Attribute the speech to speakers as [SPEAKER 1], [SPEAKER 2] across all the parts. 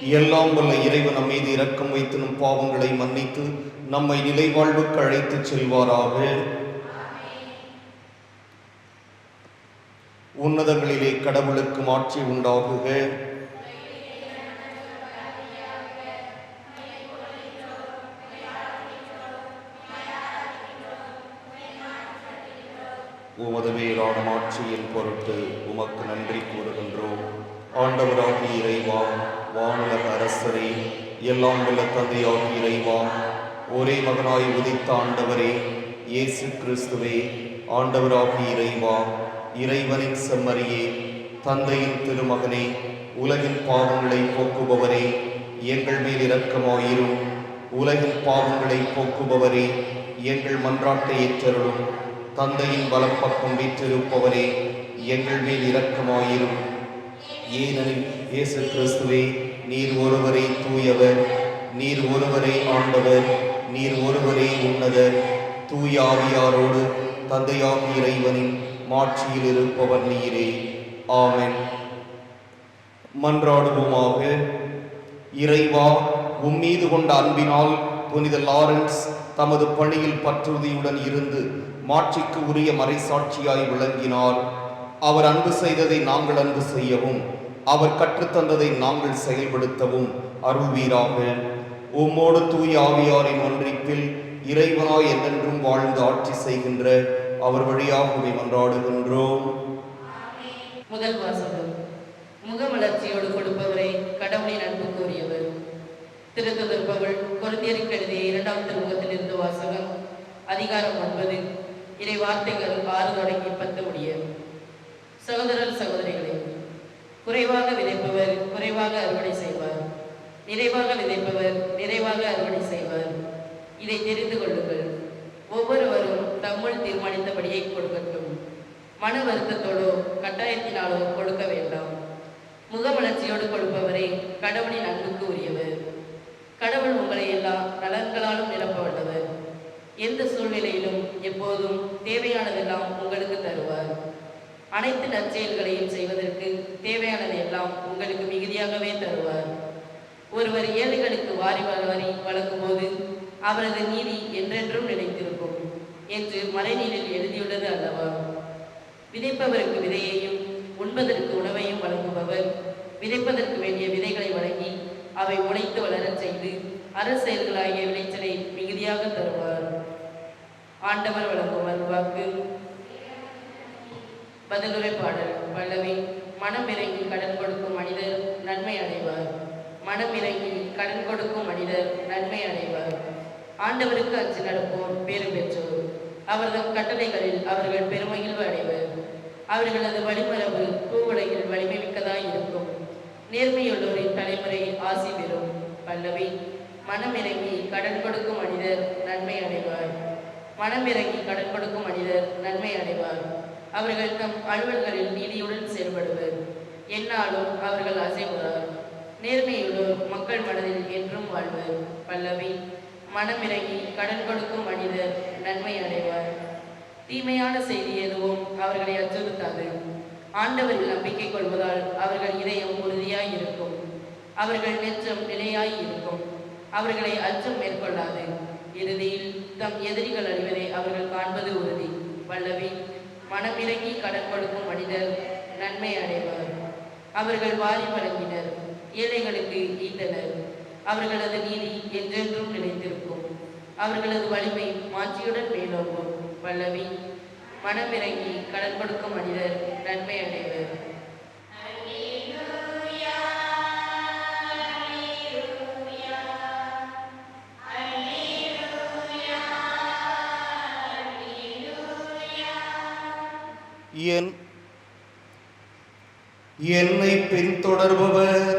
[SPEAKER 1] எல்லாம் வல்ல இறைவன் நம் மீது இரக்கம் வைத்து நம் பாவங்களை மன்னித்து நம்மை நிலை வாழ்வுக்கு அழைத்துச் செல்வாராக. உன்னதங்களிலே கடவுளுக்கு மாட்சி உண்டாகுக. உமது மேலான மாட்சியின் பொருட்டு உமக்கு நன்றி கூறுகின்றோம். ஆண்டவராகிய இறைவா வானுலக அரசரே எல்லாம் உள்ள தந்தையாகிய இறைவா ஒரே மகனாய் உதித்த ஆண்டவரே இயேசு கிறிஸ்துவே ஆண்டவராக இறைவா இறைவனின் செம்மறியே தந்தையின் திருமகனே உலகின் பாவங்களை போக்குபவரே எங்கள் மேல் இரக்கமாயிரும். உலகின் பாவங்களை போக்குபவரே எங்கள் மன்றாட்டை ஏற்றருளும். தந்தையின் வலப்பக்கம் வீற்றிருப்பவரே எங்கள் மேல் இரக்கமாயிரும். ஏனெனில் இயேசு கிறிஸ்துவே நீர் ஒருவரை தூயவர் நீர் ஒருவரை ஆண்டவர் நீர் ஒருவரே உன்னதர். தூய ஆவியாரோடு இறைவனின் மாட்சியில் இருப்பவர் நீரே. ஆமன். மன்றாடுவோமாக. இறைவா உம்மீது கொண்ட அன்பினால் புனித லாரன்ஸ் தமது பணியில் பற்றுறுதியுடன் இருந்து மாட்சிக்கு உரிய மறைசாட்சியாய் விளங்கினார். அவர் அன்பு செய்ததை நாங்கள் அன்பு செய்யவும். அவர் கற்றுத்தந்ததை நாங்கள் செயல்படுத்தவும். அருள்வீராக. உம்மோடு தூய் ஆவியாரின் ஒன்றிப்பில் இறைவனாய் என்றென்றும் வாழ்ந்து ஆட்சி செய்கின்ற அவர் வழியாகவே மன்றாடுகின்றோம்.
[SPEAKER 2] முதல் வாசகம். முகமலர்ச்சியோடு கொடுப்பவரை கடவுளின் அன்பு கூறியவர் திருத்ததர் பவுல் கொரிந்தியருக்கு எழுதிய இரண்டாம் திருமுகத்தில் இருந்து வாசகம். அதிகாரம் ஒன்பது. இறை வார்த்தைகள் ஆறு தொடங்கி பத்து முடிய சகோதரர் சகோதரிகளே குறைவாக விதைப்பவர் குறைவாக அறுவடை செய்வார். நிறைவாக விதைப்பவர் நிறைவாக அறுவடை செய்வார். இதை தெரிந்து கொள்ளுங்கள். ஒவ்வொருவரும் தம்முள் தீர்மானித்தபடியே கொடுக்கட்டும். மன வருத்தத்தோடோ கட்டாயத்தினாலோ கொடுக்க வேண்டாம். முகமலர்ச்சியோடு கொடுப்பவரே கடவுளின் அன்புக்கு உரியவர். கடவுள் உங்களை எல்லா நலன்களாலும் நிரப்ப வல்லவர். எந்த சூழ்நிலையிலும் எப்போதும் தேவையானதெல்லாம் அனைத்து நற்செயல்களையும் செய்வதற்கு தேவையானது எல்லாம் உங்களுக்கு மிகுதியாகவே தருவார். ஒருவர் ஏழைகளுக்கு வாரி வாரி வழங்கும் போது அவரது நீதி என்றென்றும் நினைத்திருக்கும் என்று மழைநீரில் எழுதியுள்ளது அல்லவா? விதைப்பவருக்கு விதையையும் உண்பதற்கு உணவையும் வழங்குபவர் விதைப்பதற்கு வேண்டிய விதைகளை வழங்கி அவை உழைத்து வளரச் செய்து அரசெயல்களாகிய விளைச்சலை மிகுதியாக தருவார். ஆண்டவர் வழங்குவார் வாக்கு பதிலுரை பாடல் பல்லவி மனம் இறங்கி கடன் கொடுக்கும் மனிதர் நன்மை அடைவார். மனம் இறங்கி கடன் கொடுக்கும் மனிதர் நன்மை அடைவார். ஆண்டவருக்கு அச்சு நடப்போர் பேறு பெற்றோர். அவர்தம் கட்டளைகளில் அவர்கள் பெருமகிழ்வு அடைவர். அவர்களது வழிமரபு பூவுலகில் வலிமை மிக்கதாய் இருக்கும். நேர்மையுள்ளோரின் தலைமுறை ஆசி பெறும். பல்லவி மனமிறங்கி கடன் கொடுக்கும் மனிதர் நன்மை அடைவார். மனமிறங்கி கடன் கொடுக்கும் மனிதர் நன்மை அடைவார். அவர்கள் தம் அலுவல்களில் நீதியுடன் செயல்படுவர் என்னாலும் அவர்கள் அசைவுறார் நேர்மையுள்ளோர் மக்கள் மனதில் என்றும் வாழ்வர் பல்லவி மனமிறங்கி கடன் கொடுக்கும் மனிதர் நன்மை அடைவார். தீமையான செய்தி எதுவும் அவர்களை அச்சுறுத்தாது. ஆண்டவர்கள் நம்பிக்கை கொள்வதால் அவர்கள் இதயம் உறுதியாய் இருக்கும் அவர்கள் நெஞ்சம் நிலையாய் இருக்கும் அவர்களை அச்சம் மேற்கொள்ளாது. இறுதியில் தம் எதிரிகள் அழிவதை அவர்கள் காண்பது உறுதி. பல்லவி மனமிறங்கி கடன் கொடுக்கும் மனிதர் நன்மை அடைவார். அவர்கள் வாரி வழங்கினர் ஏழைகளுக்கு ஈந்தனர் அவர்களது நீதி என்றென்றும் நிலைத்திருக்கும். அவர்களது வலிமை மாட்சியுடன் மேலோங்கும். பல்லவி மனமிறங்கி கடன் கொடுக்கும் மனிதர் நன்மை அடைவர்.
[SPEAKER 1] என் என்னை பின்தொடர்பவர்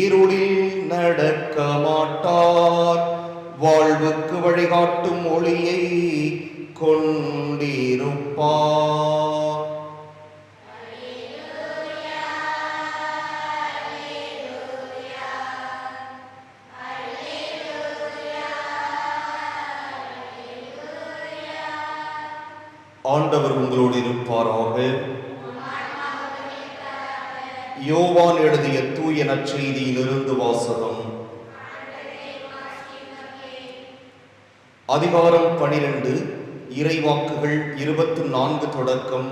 [SPEAKER 1] இருளில் நடக்க மாட்டார் வாழ்வுக்கு வழிகாட்டும் ஒளியை கொண்டிருப்பார். ஆண்டவர் உங்களோடு இருப்பாராக. யோவான் எழுதிய தூய நற்செய்தியிலிருந்து வாசகம். அதிகாரம் பனிரெண்டு இறைவாக்குகள் இருபத்து நான்கு தொடக்கம்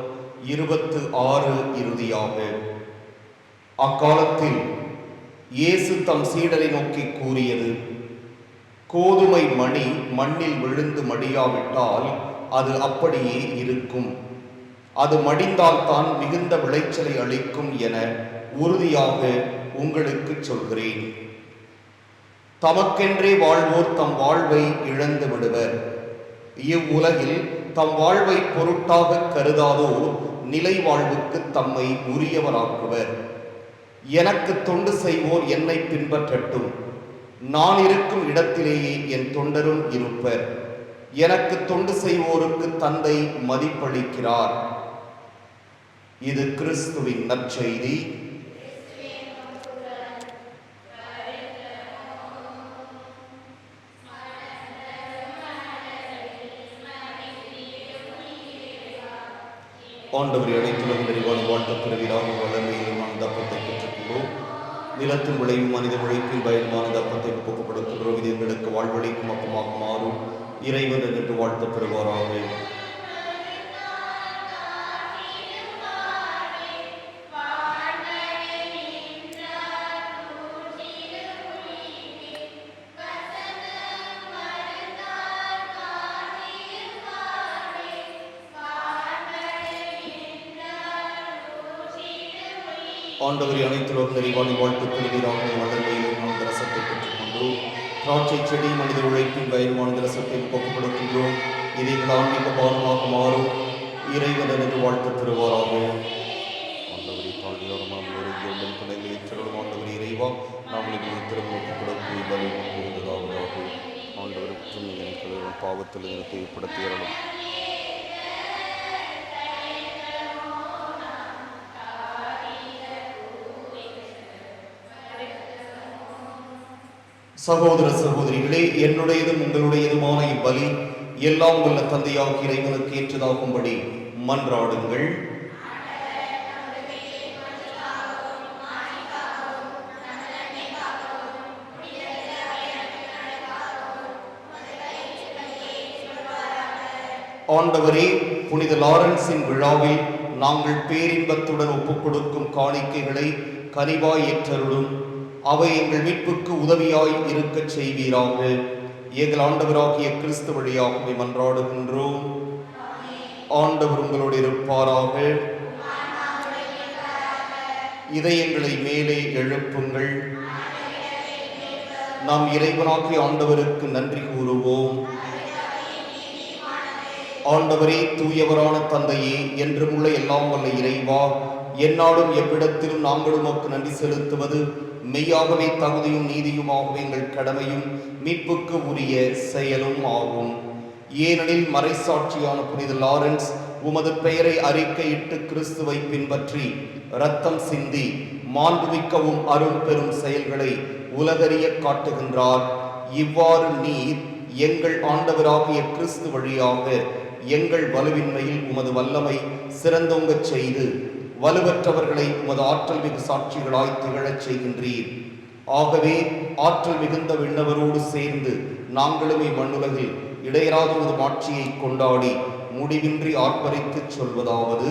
[SPEAKER 1] இருபத்து ஆறு இறுதியாக. அக்காலத்தில் இயேசு தம் சீடரை நோக்கி கூறியது கோதுமை மணி மண்ணில் விழுந்து மடியாவிட்டால் அது அப்படியே இருக்கும். அது மடிந்தால் தான் மிகுந்த விளைச்சலை அளிக்கும் என உறுதியாக உங்களுக்கு சொல்கிறேன். தமக்கென்றே வாழ்வோர் தம் வாழ்வை இழந்து விடுவர். இவ்வுலகில் தம் வாழ்வை பொருட்டாக கருதாதோர் நிலை வாழ்வுக்கு தம்மை உரியவராக்குவர். எனக்கு தொண்டு செய்வோர் என்னை பின்பற்றட்டும். நான் இருக்கும் இடத்திலேயே என் தொண்டரும் இருப்பர். எனக்கு தொண்டு செய்வோருக்கு தந்தை மதிப்பளிக்கிறார். இது கிறிஸ்துவின் நற்செய்தி. ஆண்டவரை அழைத்துள்ள நிறைவான வாழ்த்த பிறவிலாக வளமையிலும் அந்த அப்பத்தை பெற்றுக்கொண்டோம் நிலத்தின் விளையும் மனித உழைப்பில் பயனுமான அப்பத்தை ஒப்புக் கொடுக்கின்றோம் இது எங்களுக்கு வாழ்வழிக்கும் அப்பமாக மாறும் இறைவன் என்று வாழ்த்த பெறுவாராக ஆண்டவரை அனைத்துலோக நிறைவான வாழ்த்து பெறுவீராக வளர்மையிலும் அந்த ரசத்தை பெற்றுக்கொண்டு திராட்சை செடி மனித உழைப்பின் பயனுமான ரசத்தை ஒப்புக் கொடுக்கின்றோம் இது எங்கள் ஆன்மீக பானமாக மாறும். இறைவன் எனக்கு வாழ்த்து பெறுவாராக ஆண்டவரை தாழ்மையோடு நாம் உறுதியுடன் குழந்தை ஏற்றலும் ஆண்டவர் இறைவா நாங்கள் எங்கள் திருமணத்தை கொடுக்கும் பலியும் இருந்ததாவதாக ஆண்டவருக்கு எனக்கு பாவத்தில் எனக்கு சகோதர சகோதரிகளே என்னுடையதும் உங்களுடையதுமான இப்பலி எல்லாம் உள்ள தந்தையாக இறைவனுக்கு ஏற்றதாகும்படி மன்றாடுங்கள். ஆண்டவரே புனித லாரன்ஸின் விழாவில் நாங்கள் பேரின்பத்துடன் ஒப்புக் கொடுக்கும் காணிக்கைகளை கனிவாய் ஏற்றருளும். அவை எங்கள் மீட்புக்கு உதவியாய் இருக்கச் செய்வீராக. எங்கள் ஆண்டவராகிய கிறிஸ்து வழியாகவே மன்றாடுகின்றோம். ஆண்டவர் உங்களோடு இருப்பாராக. இதயங்களை மேலே எழுப்புங்கள். நாம் இறைவனாகிய ஆண்டவருக்கு நன்றி கூறுவோம். ஆண்டவரே தூயவரான தந்தையே என்றும் உள்ள எல்லாம் வல்ல இறைவா என்னாலும் எவ்விடத்திலும் நாங்கள் உமக்கு நன்றி செலுத்துவது மெய்யாகவே தகுதியும் நீதியுமாகவே எங்கள் கடமையும் மீட்புக்கு உரிய செயலும் ஆகும். ஏனெனில் மறைசாட்சியான புனித லாரன்ஸ் உமது பெயரை அறிக்கையிட்டு கிறிஸ்துவை பின்பற்றி இரத்தம் சிந்தி மாண்புமிக்கவும் அருள் பெறும் செயல்களை உலகறிய காட்டுகின்றார். இவ்வாறு நீர் எங்கள் ஆண்டவராகிய கிறிஸ்து வழியாக எங்கள் வலுவின்மையில் உமது வல்லமை சிறந்தோங்கச் செய்து வலுவற்றவர்களை உமது ஆற்றல் மிகு சாட்சிகளாய் திகழச் செய்கின்றீர். ஆகவே ஆற்றல் மிகுந்த விண்ணவரோடு சேர்ந்து நாங்களுமே மண்ணுலகில் இடையராத உமது மாட்சியை கொண்டாடி முடிவின்றி ஆர்ப்பரித்துச் சொல்வதாவது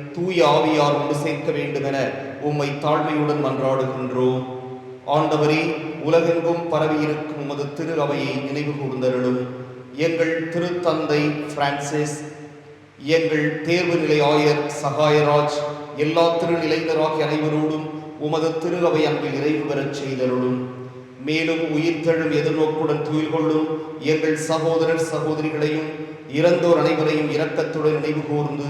[SPEAKER 1] தூய ஆவியார் ஒன்று சேர்க்க வேண்டும் என உம்மை தாழ்மையுடன் மன்றாடுகின்றோம். ஆண்டவரே உலகெங்கும் பரவியிருக்கும் உமது திரு அவையை நினைவு கூர்ந்தருளும். எங்கள் திருத்தந்தை பிரான்சிஸ் எங்கள் தேர்வு நிலை ஆயர் சகாயராஜ் எல்லா திருநிலையினராகிய அனைவரோடும் உமது திரு அவை அன்பில் நிறைவு பெறச் செய்தருளும். மேலும் உயிர்த்தெழும் எதிர்நோக்குடன் துயில் கொள்ளும் எங்கள் சகோதரர் சகோதரிகளையும் இறந்தோர் அனைவரையும் இரக்கத்துடன் நினைவு கூர்ந்து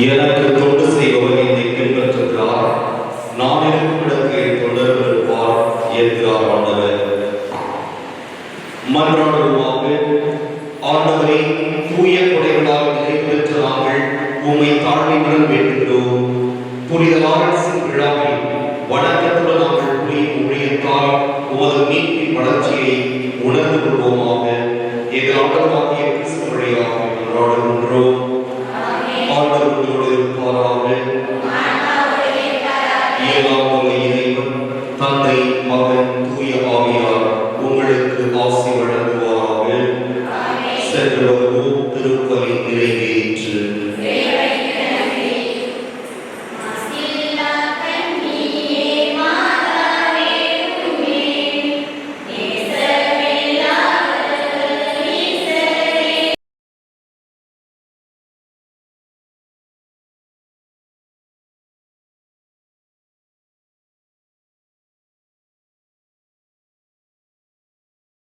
[SPEAKER 3] எனக்கு தொண்டு செய்பவர் என்னை பின்பற்றுகிறார். நான் இருக்கும் இடத்தில் தொண்டர்கள் இருப்பார் என்கிறார் ஆண்டவர் மன்றாடுவாக ஆண்டவரை தூய கொடைகளால் நிறைவேற்ற நாங்கள் உம்மை தாழ்மையுடன் வேண்டுகிறோம். புனித லாரன்ஸின் விழாவில் வணக்கத்துடன் நாங்கள் புரியும் ஊழியத்தால் உமது மீட்பின் வளர்ச்சியை உணர்ந்து கொள்வோமாக. எங்கள் ஆண்டவர் 老革命英雄，他等于我们。